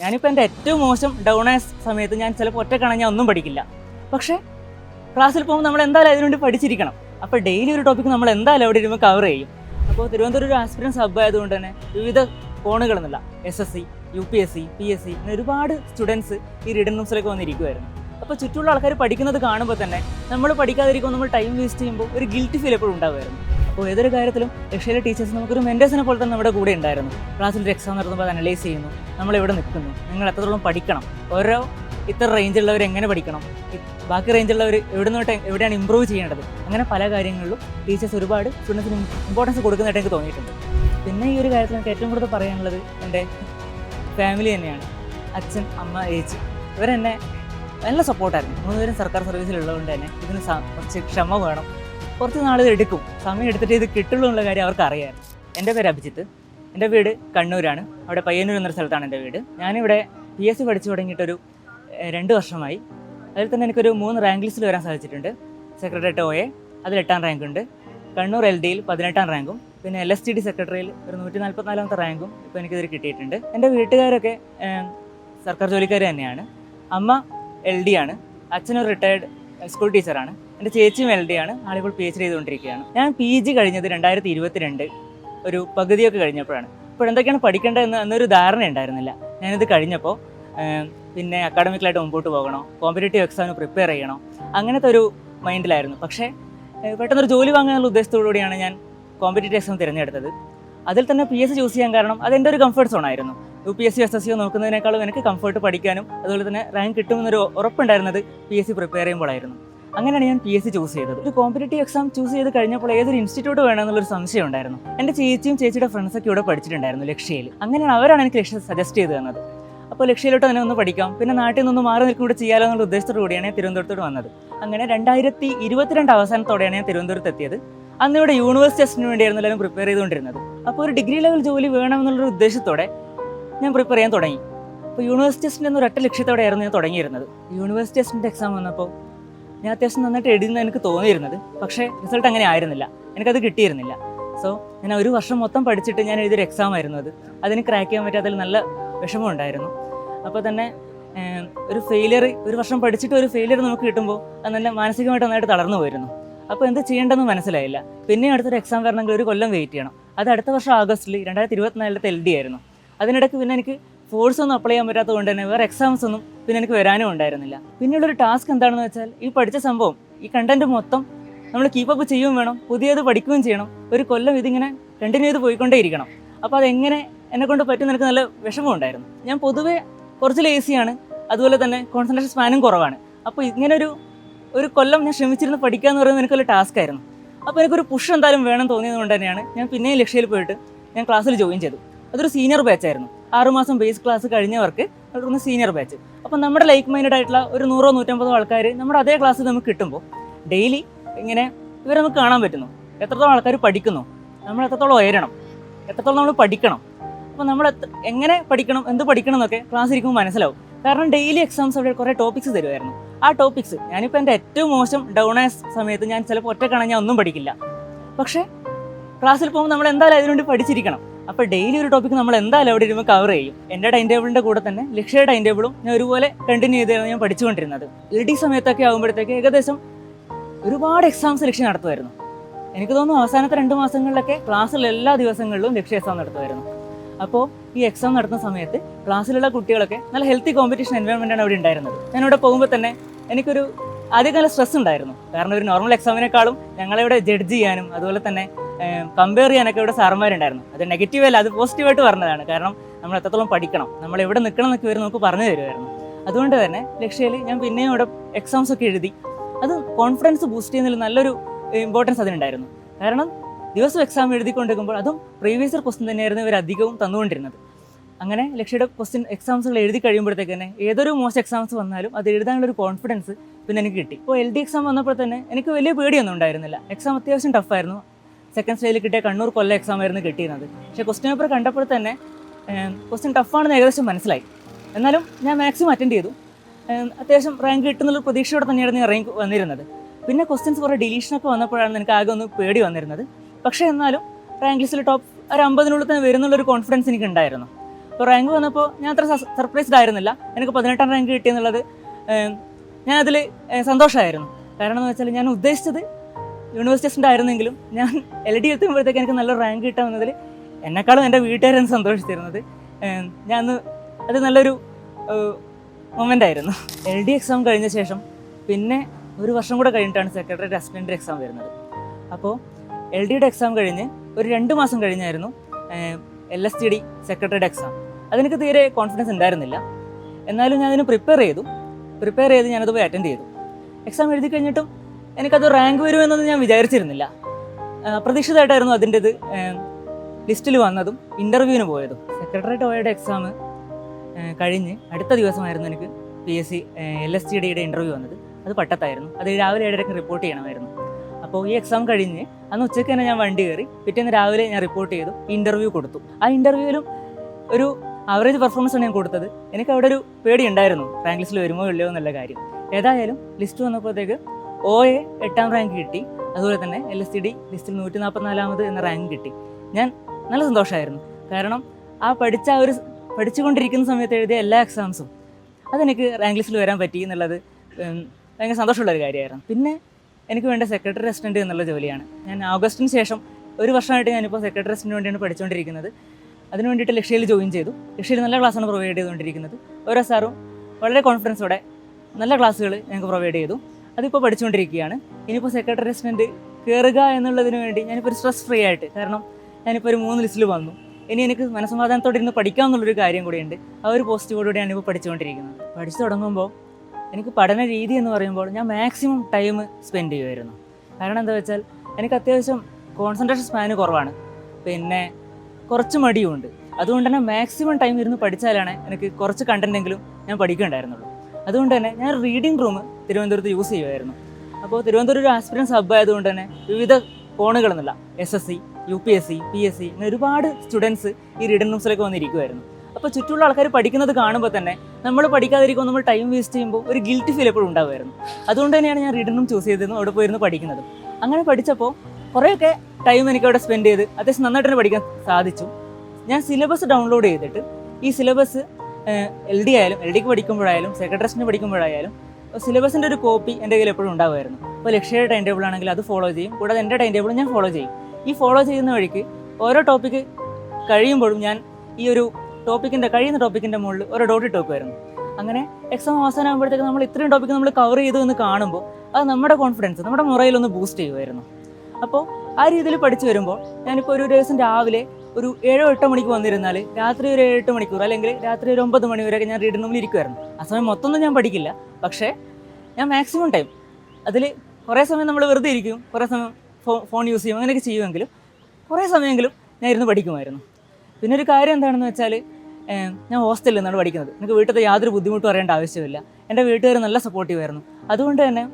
ഞാനിപ്പോൾ എന്റെ ഏറ്റവും മോശം ഡൗൺ ആയ സമയത്ത് ഞാൻ ചിലപ്പോൾ ഒറ്റക്കാണെങ്കിൽ ഞാൻ ഒന്നും പഠിക്കില്ല. പക്ഷേ ക്ലാസ്സിൽ പോകുമ്പോൾ നമ്മൾ എന്തായാലും അതിനുവേണ്ടി പഠിച്ചിരിക്കണം. അപ്പോൾ ഡെയിലി ഒരു ടോപ്പിക് നമ്മൾ എന്തായാലും അവിടെ ഇരുമ്പോൾ കവർ ചെയ്യും. അപ്പോൾ തിരുവനന്തപുരം ഒരു ആസ്പിരൻസ് ഹബ് ആയതുകൊണ്ട് തന്നെ വിവിധ കോണുകൾ എന്നുള്ള S S C U P S C P S C അങ്ങനെ ഒരുപാട് സ്റ്റുഡൻസ് ഈ റീഡൻ റൂംസിലൊക്കെ വന്നിരിക്കുമായിരുന്നു അപ്പോൾ ചുറ്റുമുള്ള ആൾക്കാർ പഠിക്കുന്നത് കാണുമ്പോൾ തന്നെ നമ്മൾ പഠിക്കാതിരിക്കുമ്പോൾ നമ്മൾ ടൈം വേസ്റ്റ് ചെയ്യുമ്പോൾ ഒരു ഗിൽറ്റ് ഫീൽ എപ്പോഴും ഉണ്ടാവുമായിരുന്നു. അപ്പോൾ ഏതൊരു കാര്യത്തിലും രക്ഷയിലെ ടീച്ചേഴ്സ് നമുക്കൊരു മെന്റേഴ്സിനെ പോലെ തന്നെ നമ്മുടെ കൂടെ ഉണ്ടായിരുന്നു. ക്ലാസ്സിൽ ഒരു എക്സാം നടത്തുമ്പോൾ അനലൈസ് ചെയ്യുന്നു. നമ്മൾ ഇവിടെ നിൽക്കുന്നു. നിങ്ങൾ എത്രത്തോളം പഠിക്കണം? ഓരോ ഇത്ര റേഞ്ചുള്ളവർ എങ്ങനെ പഠിക്കണം? ബാക്കി റേഞ്ചുള്ളവർ എവിടെ നിന്നോട്ട് എവിടെയാണ് ഇമ്പ്രൂവ് ചെയ്യേണ്ടത്? അങ്ങനെ പല കാര്യങ്ങളിലും ടീച്ചേഴ്സ് ഒരുപാട് സ്റ്റുഡൻസിന് ഇമ്പോർട്ടൻസ് കൊടുക്കുന്നതായിട്ട് എനിക്ക് തോന്നിയിട്ടുണ്ട്. പിന്നെ ഈ ഒരു കാര്യത്തിൽ എനിക്ക് ഏറ്റവും കൂടുതൽ പറയാനുള്ളത് എന്റെ ഫാമിലി തന്നെയാണ്. അച്ഛൻ അമ്മ ഏച്ചി. ഇവരെന്നെ നല്ല സപ്പോർട്ടായിരുന്നു മൂന്നുപേരും സർക്കാർ സർവീസിലുള്ളതുകൊണ്ട് തന്നെ ഇതിന് കുറച്ച് ക്ഷമ വേണം. കുറച്ച് നാളിത് എടുക്കും. സമയം എടുത്തിട്ട് ഇത് കിട്ടുള്ളൂ എന്നുള്ള കാര്യം അവർക്ക് അറിയാമായിരുന്നു എന്റെ പേര് അഭിജിത്ത്. എന്റെ വീട് കണ്ണൂരാണ്. അവിടെ പയ്യന്നൂർ എന്നൊരു സ്ഥലത്താണ് എന്റെ വീട്. ഞാനിവിടെ പി എസ് സി പഠിച്ചു തുടങ്ങിയിട്ടൊരു രണ്ട് വർഷമായി. അതിൽ തന്നെ എനിക്കൊരു മൂന്ന് റാങ്ക് ലിസ്റ്റിൽ വരാൻ സാധിച്ചിട്ടുണ്ട്. സെക്രട്ടേറിയറ്റ് ഒ എ അതിൽ എട്ടാം റാങ്ക് ഉണ്ട്. കണ്ണൂർ എൽ ഡിയിൽ പതിനെട്ടാം റാങ്കും പിന്നെ എൽ എസ് ടി ഡി സെക്രട്ടറിയിൽ ഒരു നൂറ്റി നാൽപ്പത്തിനാലാമത്തെ റാങ്കും ഇപ്പോൾ എനിക്കിതിൽ കിട്ടിയിട്ടുണ്ട്. എന്റെ വീട്ടുകാരൊക്കെ സർക്കാർ ജോലിക്കാർ തന്നെയാണ്. അമ്മ എൽ ഡി ആണ്. അച്ഛനൊരു റിട്ടയർഡ് സ്കൂൾ ടീച്ചറാണ് എന്റെ ചേച്ചി മെലഡിയാണ് ആളിപ്പോൾ പി എച്ച് ഡി ചെയ്തുകൊണ്ടിരിക്കുകയാണ്. ഞാൻ പി ജി കഴിഞ്ഞത് രണ്ടായിരത്തി ഇരുപത്തിരണ്ട് ഒരു പകുതിയൊക്കെ കഴിഞ്ഞപ്പോഴാണ്. അപ്പോൾ എന്തൊക്കെയാണ് പഠിക്കേണ്ടതെന്ന് എന്നൊരു ധാരണ ഉണ്ടായിരുന്നില്ല. ഞാനിത് കഴിഞ്ഞപ്പോൾ പിന്നെ അക്കാഡമിക്കലായിട്ട് മുമ്പോട്ട് പോകണോ കോമ്പറ്റേറ്റീവ് എക്സാമിന് പ്രിപ്പയർ ചെയ്യണോ അങ്ങനത്തെ ഒരു മൈൻഡിലായിരുന്നു. പക്ഷേ പെട്ടെന്നൊരു ജോലി വാങ്ങാനുള്ള ഉദ്ദേശത്തോടുകൂടിയാണ് ഞാൻ കോമ്പറ്റേറ്റീവ് എക്സാം തിരഞ്ഞെടുത്തത്. അതിൽ തന്നെ പി എസ് ചൂസ് ചെയ്യാൻ കാരണം അതെന്റെ ഒരു കംഫർട്ട് സോൺ ആയിരുന്നു. U P S C S S സിയോ നോക്കുന്നതിനേക്കാളും എനിക്ക് കംഫർട്ട് പഠിക്കാനും അതുപോലെ തന്നെ റാങ്ക് കിട്ടുമെന്നൊരു ഉറപ്പുണ്ടായിരുന്നത് പി എസ് സി പ്രിപ്പയർ ചെയ്യുമ്പോഴായിരുന്നു. അങ്ങനെയാണ് ഞാൻ പി എസ് സി ചൂസ് ചെയ്തത്. ഒരു കോമ്പറ്റേറ്റീവ് എക്സാം ചൂസ് ചെയ്ത് കഴിഞ്ഞപ്പോൾ ഏതൊരു ഇൻസ്റ്റിറ്റ്യൂട്ട് വേണമെന്നുള്ളൊരു സംശയം ഉണ്ടായിരുന്നു. എന്റെ ചേച്ചിയും ചേച്ചിയുടെ ഫ്രണ്ട്സൊക്കെ ഇവിടെ പഠിച്ചിട്ടുണ്ടായിരുന്നു ലക്ഷ്യയിൽ. അങ്ങനെയാണ് അവരാണ് എനിക്ക് ലക്ഷ്യം സജസ്റ്റ് ചെയ്ത് തന്നത്. അപ്പോൾ ലക്ഷ്യയിലോട്ട് തന്നെ ഒന്ന് പഠിക്കാം. പിന്നെ നാട്ടിൽ നിന്നൊന്ന് മാറി നിൽക്കും കൂടെ ചെയ്യാലോ എന്നുള്ള ഉദ്ദേശത്തോടു കൂടിയാണ് ഞാൻ തിരുവനന്തപുരത്തോട് വന്നത്. അങ്ങനെ രണ്ടായിരത്തി ഇരുപത്തിരണ്ട് അവസാനത്തോടെയാണ് ഞാൻ തിരുവനന്തപുരത്ത് എത്തിയത്. അന്ന് ഇവിടെ യൂണിവേഴ്സിറ്റി ടെസ്റ്റിന് വേണ്ടിയായിരുന്നു എല്ലാവരും പ്രിപ്പയർ ചെയ്തുകൊണ്ടിരുന്നത്. അപ്പോൾ ഒരു ഡിഗ്രി ലെവൽ ജോലി വേണമെന്നുള്ളൊരു ഉദ്ദേശത്തോടെ ഞാൻ പ്രിപ്പയർ ചെയ്യാൻ തുടങ്ങി. അപ്പോൾ യൂണിവേഴ്സിറ്റി ടെസ്റ്റിന്റെ ഒരു ഒരൊറ്റ ലക്ഷ്യത്തോടെയായിരുന്നു ഞാൻ തുടങ്ങിയിരുന്നത്. യൂണിവേഴ്സിറ്റി ടെസ്റ്റിന്റെ എക്സാം വന്നപ്പോൾ ഞാൻ അത്യാവശ്യം നന്നായിട്ട് എഴുതുന്ന എനിക്ക് തോന്നിയിരുന്നത്. പക്ഷേ റിസൾട്ട് അങ്ങനെ ആയിരുന്നില്ല. എനിക്കത് കിട്ടിയിരുന്നില്ല. സോ ഞാൻ ഒരു വർഷം മൊത്തം പഠിച്ചിട്ട് ഞാൻ എഴുതിയൊരു എക്സാം ആയിരുന്നു അത്. അതിന് ക്രാക്ക് ചെയ്യാൻ പറ്റാത്തതിൽ നല്ല വിഷമമുണ്ടായിരുന്നു അപ്പോൾ തന്നെ ഒരു ഫെയിലിയർ ഒരു വർഷം പഠിച്ചിട്ട് ഒരു ഫെയിലിയർ നമുക്ക് കിട്ടുമ്പോൾ അത് നല്ല മാനസികമായിട്ട് നന്നായിട്ട് തളർന്നു പോയിരുന്നു. അപ്പോൾ എന്ത് ചെയ്യേണ്ടതെന്ന് മനസ്സിലായില്ല. പിന്നെ അടുത്തൊരു എക്സാം വരണമെങ്കിൽ ഒരു കൊല്ലം വെയിറ്റ് ചെയ്യണം. അത് അടുത്ത വർഷം ആഗസ്റ്റിൽ രണ്ടായിരത്തി ഇരുപത്തിനാലിലത്തെ എൽ ഡി ആയിരുന്നു. അതിനിടയ്ക്ക് പിന്നെ എനിക്ക് ഫോഴ്സ് ഒന്നും അപ്ലൈ ചെയ്യാൻ പറ്റാത്തത് കൊണ്ട് തന്നെ വേറെ എക്സാംസ് ഒന്നും പിന്നെ എനിക്ക് വരാനും ഉണ്ടായിരുന്നില്ല. പിന്നെയുള്ളൊരു ടാസ്ക് എന്താണെന്ന് വെച്ചാൽ ഈ പഠിച്ച സംഭവം ഈ കണ്ടന്റ് മൊത്തം നമ്മൾ കീപ്പപ്പ് ചെയ്യുകയും വേണം പുതിയത് പഠിക്കുകയും ചെയ്യണം. ഒരു കൊല്ലം ഇതിങ്ങനെ കണ്ടിന്യൂ ചെയ്ത് പോയിക്കൊണ്ടേയിരിക്കണം. അപ്പോൾ അതെങ്ങനെ എന്നെ കൊണ്ട് പറ്റുന്ന എനിക്ക് നല്ല വിഷമം ഉണ്ടായിരുന്നു. ഞാൻ പൊതുവേ കുറച്ച് ലേസിയാണ് അതുപോലെ തന്നെ കോൺസെൻട്രേഷൻ സ്പാനും കുറവാണ്. അപ്പോൾ ഇങ്ങനെ ഒരു ഒരു കൊല്ലം ഞാൻ ശ്രമിച്ചിരുന്ന് പഠിക്കുക എന്ന് പറയുന്നത് എനിക്കൊരു ടാസ്ക് ആയിരുന്നു. അപ്പോൾ എനിക്കൊരു പുഷ് എന്തായാലും വേണം തോന്നിയത് കൊണ്ട് തന്നെയാണ് ഞാൻ പിന്നെയും ലക്ഷ്യയിൽ പോയിട്ട് ഞാൻ ക്ലാസ്സിൽ ജോയിൻ ചെയ്തു. അതൊരു സീനിയർ ബാച്ച് ആയിരുന്നു. ആറുമാസം ബേസ് ക്ലാസ് കഴിഞ്ഞവർക്ക് നടക്കുന്ന സീനിയർ ബാച്ച് അപ്പം നമ്മുടെ ലൈക്ക് മൈൻഡ് ആയിട്ടുള്ള ഒരു നൂറോ നൂറ്റമ്പതോ ആൾക്കാർ നമ്മുടെ അതേ ക്ലാസ്സിൽ നമുക്ക് കിട്ടുമ്പോൾ ഡെയിലി ഇങ്ങനെ ഇവരെ നമുക്ക് കാണാൻ പറ്റുന്നു. എത്രത്തോളം ആൾക്കാർ പഠിക്കുന്നു? നമ്മൾ എത്രത്തോളം ഉയരണം? എത്രത്തോളം നമ്മൾ പഠിക്കണം? അപ്പോൾ നമ്മൾ എങ്ങനെ പഠിക്കണം? എന്ത് പഠിക്കണം എന്നൊക്കെ ക്ലാസ് ഇരിക്കുമ്പോൾ മനസ്സിലാവും. കാരണം ഡെയിലി എക്സാംസ് അവിടെ കുറേ ടോപ്പിക്സ് തരുമായിരുന്നു ആ ടോപ്പിക്സ് ഞാനിപ്പോൾ എന്റെ ഏറ്റവും മോശം ഡൗൺ ആയ സമയത്ത് ഞാൻ ചിലപ്പോൾ ഒറ്റക്കാണെങ്കിൽ ഞാൻ ഒന്നും പഠിക്കില്ല. പക്ഷേ ക്ലാസ്സിൽ പോകുമ്പോൾ നമ്മൾ എന്തായാലും അതിനുവേണ്ടി പഠിച്ചിരിക്കണം. അപ്പോൾ ഡെയിലി ഒരു ടോപ്പിക് നമ്മൾ എന്തായാലും അവിടെ ഇരുമ്പോൾ കവർ ചെയ്യും. എന്റെ ടൈം ടേബിളിന്റെ കൂടെ തന്നെ ലക്ഷ്യ ടൈം ടേബിളും ഞാൻ ഒരുപോലെ കണ്ടിന്യൂ ചെയ്തായിരുന്നു ഞാൻ പഠിച്ചുകൊണ്ടിരുന്നത്. ഡി സമയത്തൊക്കെ ആകുമ്പോഴത്തേക്ക് ഏകദേശം ഒരുപാട് എക്സാംസ് ലക്ഷ്യം നടത്തുമായിരുന്നു. എനിക്ക് തോന്നുന്നു അവസാനത്തെ രണ്ട് മാസങ്ങളിലൊക്കെ ക്ലാസ്സിൽ എല്ലാ ദിവസങ്ങളിലും ലക്ഷ്യ എക്സാം നടത്തുമായിരുന്നു. അപ്പോൾ ഈ എക്സാം നടത്തുന്ന സമയത്ത് ക്ലാസ്സിലുള്ള കുട്ടികളൊക്കെ നല്ല ഹെൽത്തി കോമ്പറ്റീഷൻ എൻവയോൺമെന്റ് ആണ് അവിടെ ഉണ്ടായിരുന്നത്. ഞാൻ അവിടെ പോകുമ്പോൾ തന്നെ എനിക്കൊരു നല്ല സ്ട്രെസ് ഉണ്ടായിരുന്നു. കാരണം ഒരു നോർമൽ എക്സാമിനേക്കാളും ഞങ്ങളിവിടെ ജഡ്ജ് ചെയ്യാനും അതുപോലെ തന്നെ കമ്പയർ ചെയ്യാനൊക്കെ ഇവിടെ സാറന്മാരുണ്ടായിരുന്നു. അത് നെഗറ്റീവ് അല്ല അത് പോസിറ്റീവായിട്ട് പറഞ്ഞതാണ്. കാരണം നമ്മൾ എത്രത്തോളം പഠിക്കണം നമ്മൾ എവിടെ നിൽക്കണം എന്നൊക്കെ ഇവർ നമുക്ക് പറഞ്ഞു തരുമായിരുന്നു. അതുകൊണ്ട് തന്നെ ലക്ഷ്യയിൽ ഞാൻ പിന്നെയും ഇവിടെ എക്സാംസ് ഒക്കെ എഴുതി. അത് കോൺഫിഡൻസ് ബൂസ്റ്റ് ചെയ്യുന്നതിൽ നല്ലൊരു ഇമ്പോർട്ടൻസ് അതിനുണ്ടായിരുന്നു. കാരണം ദിവസം എക്സാം എഴുതിക്കൊണ്ടിരിക്കുമ്പോൾ അതും പ്രീവിയസ് ഇയർ ക്വസ്റ്റ്യൻ തന്നെയായിരുന്നു ഇവർ അധികവും തന്നുകൊണ്ടിരുന്നത്. അങ്ങനെ ലക്ഷ്യയുടെ ക്വസ്റ്റ്യൻ എക്സാംസുകൾ എഴുതി കഴിയുമ്പോഴത്തേക്ക് തന്നെ ഏതൊരു മോശം എക്സാംസ് വന്നാലും അത് എഴുതാനുള്ള ഒരു കോൺഫിഡൻസ് പിന്നെ എനിക്ക് കിട്ടി. ഇപ്പോൾ എൽ ഡി എക്സാം വന്നപ്പോൾ തന്നെ എനിക്ക് വലിയ പേടിയൊന്നും ഉണ്ടായിരുന്നില്ല. എക്സാം അത്യാവശ്യം ടഫായിരുന്നു സെക്കൻഡ് സ്റ്റേജിൽ കിട്ടിയ കണ്ണൂർ കൊല്ലം എക്സാം ആയിരുന്നു കിട്ടിയിരുന്നത്. പക്ഷേ ക്വസ്റ്റ്യൻ പേപ്പർ കണ്ടപ്പോൾ തന്നെ ക്വസ്റ്റ്യൻ ടഫാണെന്ന് ഏകദേശം മനസ്സിലായി. എന്നാലും ഞാൻ മാക്സിമം അറ്റൻഡ് ചെയ്തു. അത്യാവശ്യം റാങ്ക് കിട്ടുന്നുള്ള പ്രതീക്ഷയോടെ തന്നെയായിരുന്നു ഞാൻ റാങ്ക് വന്നിരുന്നത്. പിന്നെ ക്വസ്റ്റ്യൻസ് കുറേ ഡിലീഷനൊക്കെ വന്നപ്പോഴാണ് എനിക്ക് ആകെ ഒന്ന് പേടി വന്നിരുന്നത്. പക്ഷേ എന്നാലും റാങ്ക് ലിസ്റ്റിൽ ടോപ്പ് ഒരു അമ്പതിനുള്ളിൽ തന്നെ വരുന്നുള്ളൊരു കോൺഫിഡൻസ് എനിക്ക് ഉണ്ടായിരുന്നു. അപ്പോൾ റാങ്ക് വന്നപ്പോൾ ഞാൻ അത്ര സർപ്രൈസ്ഡ് ആയിരുന്നില്ല. എനിക്ക് പതിനെട്ടാം റാങ്ക് കിട്ടിയെന്നുള്ളത് ഞാനതിൽ സന്തോഷമായിരുന്നു. കാരണം എന്ന് വെച്ചാൽ ഞാൻ ഉദ്ദേശിച്ചത് യൂണിവേഴ്സിറ്റീസിന്റെ ആയിരുന്നെങ്കിലും ഞാൻ എൽ ഡി എത്തുമ്പോഴത്തേക്ക് എനിക്ക് നല്ല റാങ്ക് കിട്ടാമെന്നതിൽ എന്നെക്കാളും എന്റെ വീട്ടുകാരാണ് സന്തോഷിച്ചിരുന്നത്. ഞാൻ അത് നല്ലൊരു മൊമെന്റ് ആയിരുന്നു. എൽ ഡി എക്സാം കഴിഞ്ഞ ശേഷം പിന്നെ ഒരു വർഷം കൂടെ കഴിഞ്ഞിട്ടാണ് സെക്രട്ടറി അസിസ്റ്റന്റ് എക്സാം വരുന്നത്. അപ്പോൾ എൽ ഡിയുടെ എക്സാം കഴിഞ്ഞ് ഒരു രണ്ട് മാസം കഴിഞ്ഞായിരുന്നു എൽ എസ് ടി ഡി സെക്രട്ടറിയുടെ എക്സാം അതെനിക്ക് തീരെ കോൺഫിഡൻസ് ഉണ്ടായിരുന്നില്ല. എന്നാലും ഞാൻ അതിന് പ്രിപ്പയർ ചെയ്തു. പ്രിപ്പയർ ചെയ്ത് ഞാനത് പോയി അറ്റൻഡ് ചെയ്തു. എക്സാം എഴുതി കഴിഞ്ഞിട്ടും എനിക്കത് റാങ്ക് വരുമെന്നൊന്നും ഞാൻ വിചാരിച്ചിരുന്നില്ല. പ്രതീക്ഷിതമായിട്ടായിരുന്നു അതിന്റെ അതിന്റെത് ലിസ്റ്റിൽ വന്നതും ഇന്റർവ്യൂവിന് പോയതും. സെക്രട്ടറി ടോയുടെ എക്സാം കഴിഞ്ഞ് അടുത്ത ദിവസമായിരുന്നു എനിക്ക് P S C L S T ഡിയുടെ ഇന്റർവ്യൂ വന്നത്. അത് പട്ടത്തായിരുന്നു. അത് രാവിലെ ഏഴരക്ക് റിപ്പോർട്ട് ചെയ്യണമായിരുന്നു. അപ്പോൾ ഈ എക്സാം കഴിഞ്ഞ് അന്ന് ഉച്ചയ്ക്ക് തന്നെ ഞാൻ വണ്ടി കയറി പിറ്റേന്ന് രാവിലെ ഞാൻ റിപ്പോർട്ട് ചെയ്തു ഇന്റർവ്യൂ കൊടുത്തു. ആ ഇന്റർവ്യൂവിലും ഒരു ആവറേജ് പെർഫോമൻസ് ആണ് ഞാൻ കൊടുത്തത്. എനിക്ക് അവിടെ ഒരു പേടി ഉണ്ടായിരുന്നു റാങ്ക് ലിസ്റ്റിൽ വരുമോ ഇല്ലയോ എന്നുള്ള കാര്യം. ഏതായാലും ലിസ്റ്റ് വന്നപ്പോഴത്തേക്ക് ഒ എ എട്ടാം റാങ്ക് കിട്ടി. അതുപോലെ തന്നെ എൽ എസ് ടി ഡി ലിസ്റ്റിൽ നൂറ്റി നാൽപ്പത്തിനാലാമത് എന്ന റാങ്ക് കിട്ടി. ഞാൻ നല്ല സന്തോഷമായിരുന്നു കാരണം ആ പഠിച്ച ആ ഒരു പഠിച്ചുകൊണ്ടിരിക്കുന്ന സമയത്ത് എഴുതിയ എല്ലാ എക്സാംസും അതെനിക്ക് റാങ്ക് ലിസ്റ്റിൽ വരാൻ പറ്റി എന്നുള്ളത് ഭയങ്കര സന്തോഷമുള്ള ഒരു കാര്യമായിരുന്നു. പിന്നെ എനിക്ക് വേണ്ട സെക്രട്ടറി അസിസ്റ്റന്റ് എന്നുള്ള ജോലിയാണ്. ഞാൻ ഓഗസ്റ്റിന് ശേഷം ഒരു വർഷമായിട്ട് ഞാനിപ്പോൾ സെക്രട്ടറി അസിസ്റ്റന്റ് വേണ്ടിയാണ് പഠിച്ചുകൊണ്ടിരിക്കുന്നത്. അതിനു വേണ്ടിയിട്ട് ലക്ഷ്യയിൽ ജോയിൻ ചെയ്തു. ലക്ഷ്യയിൽ നല്ല ക്ലാസ്സാണ് പ്രൊവൈഡ് ചെയ്തുകൊണ്ടിരിക്കുന്നത്. ഓരോ സാറും വളരെ കോൺഫിഡൻസോടെ നല്ല ക്ലാസ്സുകൾ ഞങ്ങൾക്ക് പ്രൊവൈഡ് ചെയ്തു. അതിപ്പോൾ പഠിച്ചുകൊണ്ടിരിക്കുകയാണ് ഇനിയിപ്പോൾ സെക്രട്ടറി അസിസ്റ്റന്റ് കയറുക എന്നുള്ളതിന് വേണ്ടി ഞാനിപ്പോൾ ഒരു സ്ട്രെസ് ഫ്രീ ആയിട്ട്. കാരണം ഞാനിപ്പോൾ ഒരു മൂന്ന് ലിസ്റ്റിൽ വന്നു. ഇനി എനിക്ക് മനസ്സമാധാനത്തോടെ ഇരുന്ന് പഠിക്കാം എന്നുള്ളൊരു കാര്യം കൂടിയുണ്ട്. ആ ഒരു പോസിറ്റീവോടുകൂടിയാണ് ഇപ്പോൾ പഠിച്ചുകൊണ്ടിരിക്കുന്നത് പഠിച്ചു തുടങ്ങുമ്പോൾ എനിക്ക് പഠന രീതി എന്ന് പറയുമ്പോൾ ഞാൻ മാക്സിമം ടൈം സ്പെൻഡ് ചെയ്യുമായിരുന്നു. കാരണം എന്താ വെച്ചാൽ എനിക്ക് അത്യാവശ്യം കോൺസെൻട്രേഷൻ സ്പാന് കുറവാണ്. പിന്നെ കുറച്ച് മടിയുമുണ്ട് അതുകൊണ്ട് തന്നെ മാക്സിമം ടൈം ഇരുന്ന് പഠിച്ചാലാണ് എനിക്ക് കുറച്ച് കണ്ടന്റെങ്കിലും ഞാൻ പഠിക്കേണ്ടായിരുന്നുള്ളൂ അതുകൊണ്ട് തന്നെ ഞാൻ റീഡിംഗ് റൂം തിരുവനന്തപുരത്ത് യൂസ് ചെയ്യുമായിരുന്നു അപ്പോൾ തിരുവനന്തപുരം ഒരു ആസ്പിറൻസ് ഹബ് ആയതുകൊണ്ട് തന്നെ വിവിധ കോണുകൾ എന്നുള്ള S S C U P S C P S C ഇങ്ങനെ ഒരുപാട് സ്റ്റുഡൻസ് ഈ റീഡിംഗ് റൂംസിലേക്ക് വന്നിരിക്കുമായിരുന്നു അപ്പോൾ ചുറ്റുമുള്ള ആൾക്കാർ പഠിക്കുന്നത് കാണുമ്പോൾ തന്നെ നമ്മൾ പഠിക്കാതിരിക്കുമ്പോൾ നമ്മൾ ടൈം വേസ്റ്റ് ചെയ്യുമ്പോൾ ഒരു ഗിൽറ്റ് ഫീൽ എപ്പോഴും ഉണ്ടാവുമായിരുന്നു. അതുകൊണ്ട് തന്നെയാണ് ഞാൻ റീഡിംഗ് റൂം ചൂസ് ചെയ്തിരുന്നു അവിടെ പോയിരുന്നു പഠിക്കുന്നത്. അങ്ങനെ പഠിച്ചപ്പോൾ കുറേയൊക്കെ ടൈം എനിക്ക് അവിടെ സ്പെൻഡ് ചെയ്ത് അത്യാവശ്യം നന്നായിട്ട് തന്നെ പഠിക്കാൻ സാധിച്ചു. ഞാൻ സിലബസ് ഡൗൺലോഡ് ചെയ്തിട്ട് ഈ സിലബസ് എൽ ഡി ആയാലും എൽ ഡിക്ക് പഠിക്കുമ്പോഴായാലും സെക്രട്ടറിസ്റ്റിന് പഠിക്കുമ്പോഴായാലും സിലബസിന്റെ ഒരു കോപ്പി എന്റെ കയ്യിൽ എപ്പോഴും ഉണ്ടാവുമായിരുന്നു. അപ്പോൾ ലക്ഷ്യയുടെ ടൈം ടേബിൾ ആണെങ്കിൽ അത് ഫോളോ ചെയ്യും. കൂടാതെ എന്റെ ടൈം ടേബിൾ ഞാൻ ഫോളോ ചെയ്യും. ഈ ഫോളോ ചെയ്യുന്ന വഴിക്ക് ഓരോ ടോപ്പിക്ക് കഴിയുമ്പോഴും ഞാൻ ഈ ഒരു ടോപ്പിക്കിന്റെ കഴിയുന്ന ടോപ്പിക്കിന്റെ മുകളിൽ ഓരോ ഡോട്ട് ഇട്ട് വെക്കുമായിരുന്നു. അങ്ങനെ എക്സാം അവസാനമാകുമ്പോഴത്തേക്ക് നമ്മൾ ഇത്രയും ടോപ്പിക്ക് നമ്മൾ കവർ ചെയ്തു എന്ന് കാണുമ്പോൾ അത് നമ്മുടെ കോൺഫിഡൻസ് നമ്മുടെ മുറയിലൊന്ന് ബൂസ്റ്റ് ചെയ്യുമായിരുന്നു. അപ്പോൾ ആ രീതിയിൽ പഠിച്ചു വരുമ്പോൾ ഞാനിപ്പോൾ ഒരു ദിവസം രാവിലെ ഒരു ഏഴോ എട്ടോ മണിക്ക് വന്നിരുന്നാൽ രാത്രി ഒരു ഏഴെട്ട് മണിക്കൂർ അല്ലെങ്കിൽ രാത്രി ഒരു ഒമ്പത് മണി വരെയൊക്കെ ഞാൻ റീഡിംഗ് റൂമിൽ ഇരിക്കുമായിരുന്നു ആ സമയം മൊത്തമൊന്നും ഞാൻ പഠിക്കില്ല. പക്ഷേ ഞാൻ മാക്സിമം ടൈം അതിൽ കുറേ സമയം നമ്മൾ വെറുതെ ഇരിക്കും. കുറേ സമയം ഫോൺ യൂസ് ചെയ്യും. അങ്ങനെയൊക്കെ ചെയ്യുമെങ്കിലും കുറേ സമയമെങ്കിലും ഞാൻ ഇരുന്ന് പഠിക്കുമായിരുന്നു. പിന്നെ ഒരു കാര്യം എന്താണെന്ന് വെച്ചാൽ ഞാൻ ഹോസ്റ്റലിൽ നിന്നാണ് പഠിക്കുന്നത്. എനിക്ക് വീട്ടിലത്തെ യാതൊരു ബുദ്ധിമുട്ടും അറിയേണ്ട ആവശ്യമില്ല. എന്റെ വീട്ടുകാർ നല്ല സപ്പോർട്ടീവ് ആയിരുന്നു. അതുകൊണ്ട് തന്നെ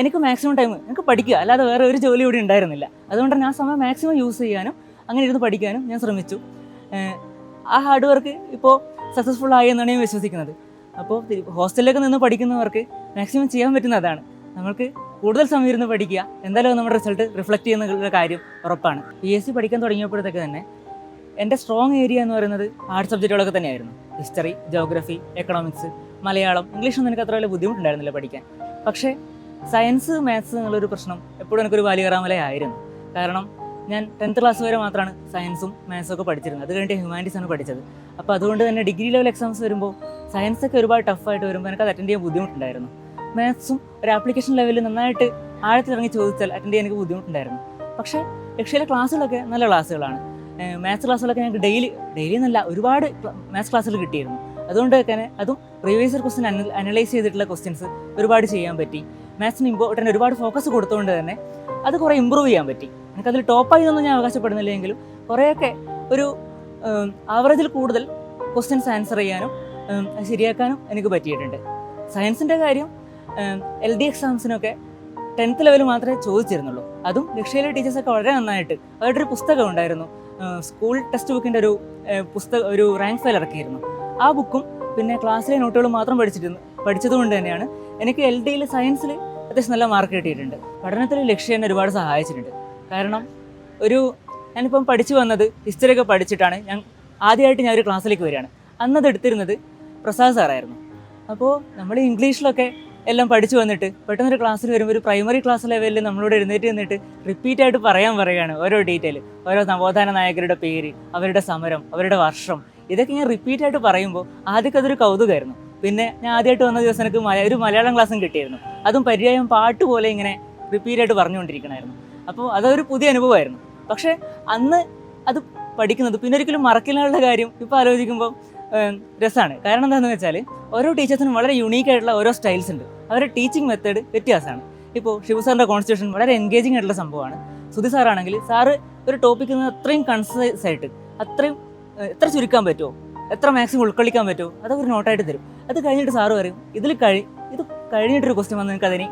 എനിക്ക് മാക്സിമം ടൈം എനിക്ക് പഠിക്കുക. അല്ലാതെ വേറെ ഒരു ജോലി ഇവിടെ ഉണ്ടായിരുന്നില്ല. അതുകൊണ്ട് തന്നെ ആ സമയം മാക്സിമം യൂസ് ചെയ്യാനും അങ്ങനെ ഇരുന്ന് പഠിക്കാനും ഞാൻ ശ്രമിച്ചു. ആ ഹാർഡ് വർക്ക് ഇപ്പോൾ സക്സസ്ഫുൾ ആയി എന്നാണ് ഞാൻ വിശ്വസിക്കുന്നത്. അപ്പോൾ ഹോസ്റ്റലിലൊക്കെ നിന്ന് പഠിക്കുന്നവർക്ക് മാക്സിമം ചെയ്യാൻ പറ്റുന്ന അതാണ്. നമുക്ക് കൂടുതൽ സമയം ഇരുന്ന് പഠിക്കുക എന്തായാലും നമ്മുടെ റിസൾട്ട് റിഫ്ലക്റ്റ് ചെയ്യുന്ന കാര്യം ഉറപ്പാണ്. പി എസ് സി പഠിക്കാൻ തുടങ്ങിയപ്പോഴത്തേക്ക് തന്നെ എന്റെ സ്ട്രോങ് ഏരിയ എന്ന് പറയുന്നത് ആർട്സ് സബ്ജക്റ്റുകളൊക്കെ തന്നെയായിരുന്നു. ഹിസ്റ്ററി ജോഗ്രഫി എക്കണോമിക്സ് മലയാളം ഇംഗ്ലീഷൊന്നും എനിക്ക് അത്ര വലിയ ബുദ്ധിമുട്ടുണ്ടായിരുന്നില്ല പഠിക്കാൻ. പക്ഷേ സയൻസ് മാത്സ് എന്നുള്ളൊരു പ്രശ്നം എപ്പോഴും എനിക്കൊരു ബാലികറാമലയായിരുന്നു കാരണം ഞാൻ ടെൻത്ത് ക്ലാസ് വരെ മാത്രമാണ് സയൻസും മാത്സും ഒക്കെ പഠിച്ചിരുന്നത്. അത് കഴിഞ്ഞിട്ട് ഹ്യൂമാനിറ്റീസ് ആണ് പഠിച്ചത്. അപ്പോൾ അതുകൊണ്ട് തന്നെ ഡിഗ്രി ലെവൽ എക്സാംസ് വരുമ്പോൾ സയൻസ് ഒക്കെ ഒരുപാട് ടഫായിട്ട് വരുമ്പോൾ എനിക്ക് അത് അറ്റൻഡ് ചെയ്യാൻ ബുദ്ധിമുട്ടുണ്ടായിരുന്നു. മാത്സും ഒരു ആപ്ലിക്കേഷൻ ലെവലിൽ നന്നായിട്ട് ആഴത്തിലിറങ്ങി ചോദിച്ചാൽ അറ്റൻഡ് ചെയ്യാൻ എനിക്ക് ബുദ്ധിമുട്ടുണ്ടായിരുന്നു. പക്ഷേ ലക്ഷയിലെ ക്ലാസ്സുകളൊക്കെ നല്ല ക്ലാസ്സുകളാണ് മാത്സ് ക്ലാസ്സുകളൊക്കെ ഞങ്ങൾക്ക് ഡെയിലി ഡെയിലി എന്നല്ല ഒരുപാട് മാത്സ് ക്ലാസ്സുകൾ കിട്ടിയിരുന്നു. അതുകൊണ്ട് തന്നെ അതും പ്രീവിയസ് ക്വസ്റ്റ്യൻ അനലൈസ് ചെയ്തിട്ടുള്ള ക്വസ്റ്റ്യൻസ് ഒരുപാട് ചെയ്യാൻ പറ്റി. മാത്സിന് ഇമ്പോർട്ടന്റ് ഒരുപാട് ഫോക്കസ് കൊടുത്തുകൊണ്ട് തന്നെ അത് കുറേ ഇമ്പ്രൂവ് ചെയ്യാൻ പറ്റി. എനിക്കതിൽ ടോപ്പായി എന്നൊന്നും ഞാൻ അവകാശപ്പെടുന്നില്ലെങ്കിലും കുറേയൊക്കെ ഒരു ആവറേജിൽ കൂടുതൽ ക്വസ്റ്റ്യൻസ് ആൻസർ ചെയ്യാനും ശരിയാക്കാനും എനിക്ക് പറ്റിയിട്ടുണ്ട്. സയൻസിന്റെ കാര്യം എൽ ഡി എക്സാംസിനൊക്കെ ടെൻത്ത് ലെവൽ മാത്രമേ ചോദിച്ചിരുന്നുള്ളൂ. അതും ലക്ഷ്യയിലെ ടീച്ചേഴ്സൊക്കെ വളരെ നന്നായിട്ട് അവരുടെ ഒരു പുസ്തകം ഉണ്ടായിരുന്നു. സ്കൂൾ ടെക്സ്റ്റ് ബുക്കിന്റെ ഒരു പുസ്തകം ഒരു റാങ്ക് ഫയൽ ഇറക്കിയിരുന്നു. ആ ബുക്കും പിന്നെ ക്ലാസ്സിലെ നോട്ടുകളും മാത്രം പഠിച്ചിരുന്നു പഠിച്ചതുകൊണ്ട് തന്നെയാണ് എനിക്ക് എൽ ഡിയിൽ സയൻസിൽ അത്യാവശ്യം നല്ല മാർക്ക് കിട്ടിയിട്ടുണ്ട്. പഠനത്തിൽ ലക്ഷ്യം എന്നെ ഒരുപാട് സഹായിച്ചിട്ടുണ്ട്. കാരണം ഒരു ഞാനിപ്പം പഠിച്ചു വന്നത് ഹിസ്റ്ററി ഒക്കെ പഠിച്ചിട്ടാണ്. ഞാൻ ആദ്യമായിട്ട് ഞാൻ ഒരു ക്ലാസ്സിലേക്ക് വരികയാണ്. അന്നത് എടുത്തിരുന്നത് പ്രസാദ് സാറായിരുന്നു അപ്പോൾ നമ്മൾ ഇംഗ്ലീഷിലൊക്കെ എല്ലാം പഠിച്ചു വന്നിട്ട് പെട്ടെന്നൊരു ക്ലാസ്സിൽ വരുമ്പോൾ ഒരു പ്രൈമറി ക്ലാസ് ലെവലിൽ നമ്മളോട് എഴുന്നേറ്റ് നിന്നിട്ട് റിപ്പീറ്റ് ആയിട്ട് പറയാൻ പറയുകയാണ് ഓരോ ഡീറ്റെയിൽ ഓരോ നവോത്ഥാന നായകരുടെ പേര് അവരുടെ സമരം അവരുടെ വർഷം. ഇതൊക്കെ ഞാൻ റിപ്പീറ്റ് ആയിട്ട് പറയുമ്പോൾ ആദ്യമൊക്കെ അതൊരു കൗതുകമായിരുന്നു. പിന്നെ ഞാൻ ആദ്യമായിട്ട് വന്ന ദിവസം എനിക്ക് ഒരു മലയാളം ക്ലാസ്സും കിട്ടിയിരുന്നു അതും പര്യായം പാട്ട് പോലെ ഇങ്ങനെ റിപ്പീറ്റ് ആയിട്ട് പറഞ്ഞുകൊണ്ടിരിക്കണമായിരുന്നു അപ്പോൾ അതൊരു പുതിയ അനുഭവമായിരുന്നു. പക്ഷേ അന്ന് അത് പഠിക്കുന്നത് പിന്നെ ഒരിക്കലും മറക്കില്ലാനുള്ള കാര്യം ഇപ്പോൾ ആലോചിക്കുമ്പോൾ രസമാണ് കാരണം എന്താണെന്ന് വെച്ചാൽ ഓരോ ടീച്ചേഴ്സിനും വളരെ യുണീക്ക് ആയിട്ടുള്ള ഓരോ സ്റ്റൈൽസ് ഉണ്ട്. അവരുടെ ടീച്ചിങ് മെത്തേഡ് വ്യത്യാസമാണ്. ഇപ്പോൾ ശിവ സാറിന്റെ കോൺസ്റ്റിറ്റ്യൂഷൻ വളരെ എൻഗേജിങ് ആയിട്ടുള്ള സംഭവമാണ്. സുധി സാറാണെങ്കിൽ സാറ് ഒരു ടോപ്പിക്കിൽ നിന്ന് അത്രയും കൺസൈസ് ആയിട്ട് അത്രയും എത്ര ചുരുക്കാൻ പറ്റുമോ എത്ര മാക്സിമം ഉൾക്കൊള്ളിക്കാൻ പറ്റുമോ അതൊരു നോട്ടായിട്ട് തരും. അത് കഴിഞ്ഞിട്ട് സാറ് പറയും ഇതിൽ കഴി ഇത് കഴിഞ്ഞിട്ടൊരു ക്വസ്റ്റ്യൻ വന്ന് നിങ്ങൾക്ക് അതിന്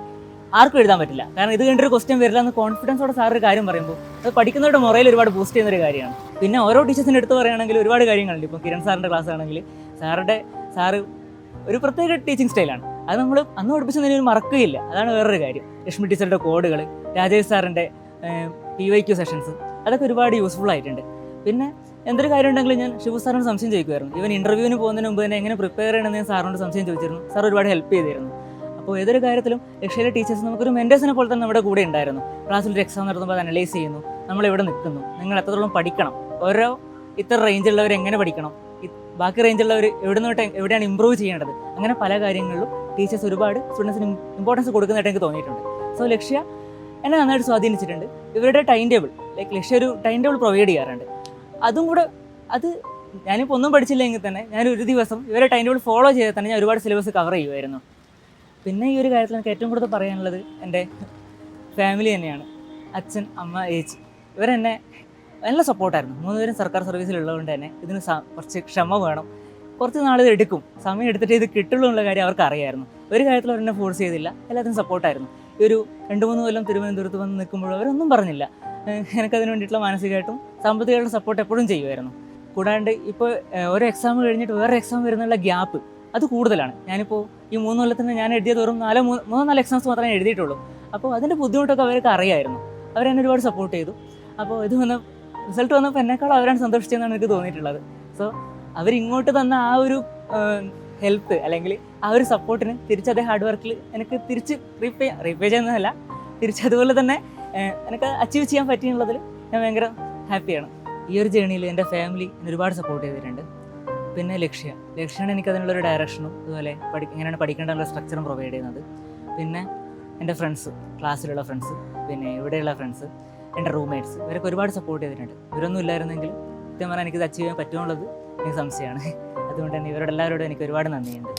ആർക്കും എഴുതാൻ പറ്റില്ല. കാരണം ഇത് കണ്ടൊരു ക്വസ്റ്റ്യൻ വരില്ല എന്ന് കോൺഫിഡൻസോടെ സാർ ഒരു കാര്യം പറയുമ്പോൾ അത് പഠിക്കുന്നവരുടെ മുറയിൽ ഒരുപാട് ബൂസ്റ്റ് ചെയ്യുന്ന ഒരു കാര്യമാണ്. പിന്നെ ഓരോ ടീച്ചേഴ്സിന്റെ അടുത്ത് പറയുകയാണെങ്കിൽ ഒരുപാട് കാര്യങ്ങളുണ്ട്. ഇപ്പോൾ കിരൺ സാറിന്റെ ക്ലാസ് ആണെങ്കിൽ സാറുടെ സാറ് ഒരു പ്രത്യേക ടീച്ചിങ് സ്റ്റൈലാണ് അത് നമ്മൾ അന്ന് പഠിപ്പിച്ചതിന് മറക്കുകയില്ല. അതാണ് വേറൊരു കാര്യം. ലക്ഷ്മി ടീച്ചറുടെ കോഡുകൾ രാജേഷ് സാറിന്റെ പി വൈ ക്യു സെഷൻസ് അതൊക്കെ ഒരുപാട് യൂസ്ഫുൾ ആയിട്ടുണ്ട്. പിന്നെ എന്തൊരു കാര്യം ഉണ്ടെങ്കിലും ഞാൻ ശിവ സാറിനോട് സംശയം ചോദിക്കുമായിരുന്നു. ഇവൻ ഇന്റർവ്യൂവിന് പോകുന്നതിന് മുമ്പ് തന്നെ എങ്ങനെ പ്രിപ്പയർ ചെയ്യണമെന്ന് ഞാൻ സാറിനോട് സംശയം ചോദിച്ചിരുന്നു. സാർ ഒരുപാട് ഹെൽപ്പ് ചെയ്തിരുന്നു. അപ്പോൾ ഏതൊരു കാര്യത്തിലും രക്ഷയിലെ ടീച്ചേഴ്സ് നമുക്കൊരു മെന്റേഴ്സിനെ പോലെ തന്നെ നമ്മുടെ കൂടെ ഉണ്ടായിരുന്നു. ക്ലാസ്സിൽ ഒരു എക്സാം നടത്തുമ്പോൾ അത് അനലൈസ് ചെയ്യുന്നു. നമ്മൾ എവിടെ നിൽക്കുന്നു. നിങ്ങൾ എത്രത്തോളം പഠിക്കണം? ഓരോ ഇത്ര റേഞ്ചുള്ളവർ എങ്ങനെ പഠിക്കണം? ബാക്കി റേഞ്ചുള്ളവർ എവിടെ നിന്ന് എവിടെയാണ് ഇമ്പ്രൂവ് ചെയ്യേണ്ടത്? അങ്ങനെ പല കാര്യങ്ങളിലും ടീച്ചേഴ്സ് ഒരുപാട് സ്റ്റുഡൻസിന് ഇമ്പോർട്ടൻസ് കൊടുക്കുന്നതായിട്ട് എനിക്ക് തോന്നിയിട്ടുണ്ട്. സോ ലക്ഷ്യ എന്നെ നന്നായിട്ട് സ്വാധീനിച്ചിട്ടുണ്ട്. ഇവരുടെ ടൈം ടേബിൾ ലൈക്ക് ലക്ഷ്യ ഒരു ടൈം ടേബിൾ പ്രൊവൈഡ് ചെയ്യാറുണ്ട്. അതും കൂടെ അത് ഞാനിപ്പോൾ ഒന്നും പഠിച്ചില്ലെങ്കിൽ തന്നെ ഞാൻ ഒരു ദിവസം ഇവരെ ടൈം ടേബിൾ ഫോളോ ചെയ്താൽ തന്നെ ഞാൻ ഒരുപാട് സിലബസ് കവർ ചെയ്യുമായിരുന്നു. പിന്നെ ഈ ഒരു കാര്യത്തിൽ എനിക്ക് ഏറ്റവും കൂടുതൽ പറയാനുള്ളത് എന്റെ ഫാമിലി തന്നെയാണ്. അച്ഛൻ അമ്മ ഏച്ചി. ഇവരെന്നെ നല്ല സപ്പോർട്ടായിരുന്നു മൂന്നുപേരും സർക്കാർ സർവീസിലുള്ളതുകൊണ്ട് തന്നെ ഇതിന് കുറച്ച് ക്ഷമ വേണം. കുറച്ച് നാൾ ഇത് എടുക്കും. സമയം എടുത്തിട്ട് ഇത് കിട്ടുള്ളൂ എന്നുള്ള കാര്യം അവർക്ക് അറിയായിരുന്നു. ഒരു കാര്യത്തിൽ അവരെന്നെ ഫോഴ്സ് ചെയ്തില്ല. എല്ലാത്തിനും സപ്പോർട്ടായിരുന്നു ഈ ഒരു രണ്ട് മൂന്ന് കൊല്ലം തിരുവനന്തപുരത്ത് വന്ന് നിൽക്കുമ്പോൾ അവരൊന്നും പറഞ്ഞില്ല. എനിക്കതിന് വേണ്ടിയിട്ടുള്ള മാനസികമായിട്ടും സാമ്പത്തികമായിട്ടുള്ള സപ്പോർട്ട് എപ്പോഴും ചെയ്യുമായിരുന്നു. കൂടാണ്ട് ഇപ്പോൾ ഒരു എക്സാം കഴിഞ്ഞിട്ട് വേറെ എക്സാം വരുന്നുള്ള ഗ്യാപ്പ് അത് കൂടുതലാണ്. ഞാനിപ്പോൾ ഈ മൂന്ന് കൊല്ലത്തിന് ഞാൻ എഴുതിയത് വെറും നാലോ മൂന്ന് മൂന്നോ നാല് എക്സാംസ് മാത്രമേ എഴുതിയിട്ടുള്ളൂ. അപ്പോൾ അതിന്റെ ബുദ്ധിമുട്ടൊക്കെ അവർക്ക് അറിയായിരുന്നു. അവരെന്നെ ഒരുപാട് സപ്പോർട്ട് ചെയ്തു. അപ്പോൾ ഇത് വന്ന് റിസൾട്ട് വന്നപ്പോൾ എന്നെക്കാളും അവരാണ് സന്തോഷിച്ചതെന്നാണ് എനിക്ക് തോന്നിയിട്ടുള്ളത്. സോ അവരിങ്ങോട്ട് തന്ന ആ ഒരു ഹെൽപ്പ് അല്ലെങ്കിൽ ആ ഒരു സപ്പോർട്ടിന് തിരിച്ച് അതേ ഹാർഡ് വർക്കിൽ എനിക്ക് തിരിച്ച് റീപേ റീപേ ചെയ്യുന്നതല്ല തിരിച്ച് അതുപോലെ തന്നെ എനിക്ക് അച്ചീവ് ചെയ്യാൻ പറ്റിയുള്ളതിൽ ഞാൻ ഭയങ്കര ഹാപ്പിയാണ് ഈ ഒരു ജേണിയിൽ എന്റെ ഫാമിലി എന്നെ ഒരുപാട് സപ്പോർട്ട് ചെയ്തിട്ടുണ്ട്. പിന്നെ ലക്ഷ്യം. ലക്ഷ്യമാണ് എനിക്ക് അതിനുള്ളൊരു ഡയറക്ഷനും അതുപോലെ പഠി എങ്ങനെയാണ് പഠിക്കേണ്ടതുള്ള സ്ട്രക്ചറും പ്രൊവൈഡ് ചെയ്യുന്നത്. പിന്നെ എന്റെ ഫ്രണ്ട്സ് ക്ലാസ്സിലുള്ള ഫ്രണ്ട്സ് പിന്നെ ഇവിടെയുള്ള ഫ്രണ്ട്സ് എന്റെ റൂംമേറ്റ്സ് ഇവരൊക്കെ ഒരുപാട് സപ്പോർട്ട് ചെയ്തിട്ടുണ്ട്. ഇവരൊന്നും ഇല്ലായിരുന്നെങ്കിൽ സത്യം പറഞ്ഞാൽ എനിക്കിത് അച്ചീവ് ചെയ്യാൻ പറ്റുമെന്നുള്ളത് എനിക്ക് സംശയമാണ്. അതുകൊണ്ട് തന്നെ ഇവരോട് എല്ലാവരോടും എനിക്ക് ഒരുപാട് നന്ദിയുണ്ട്.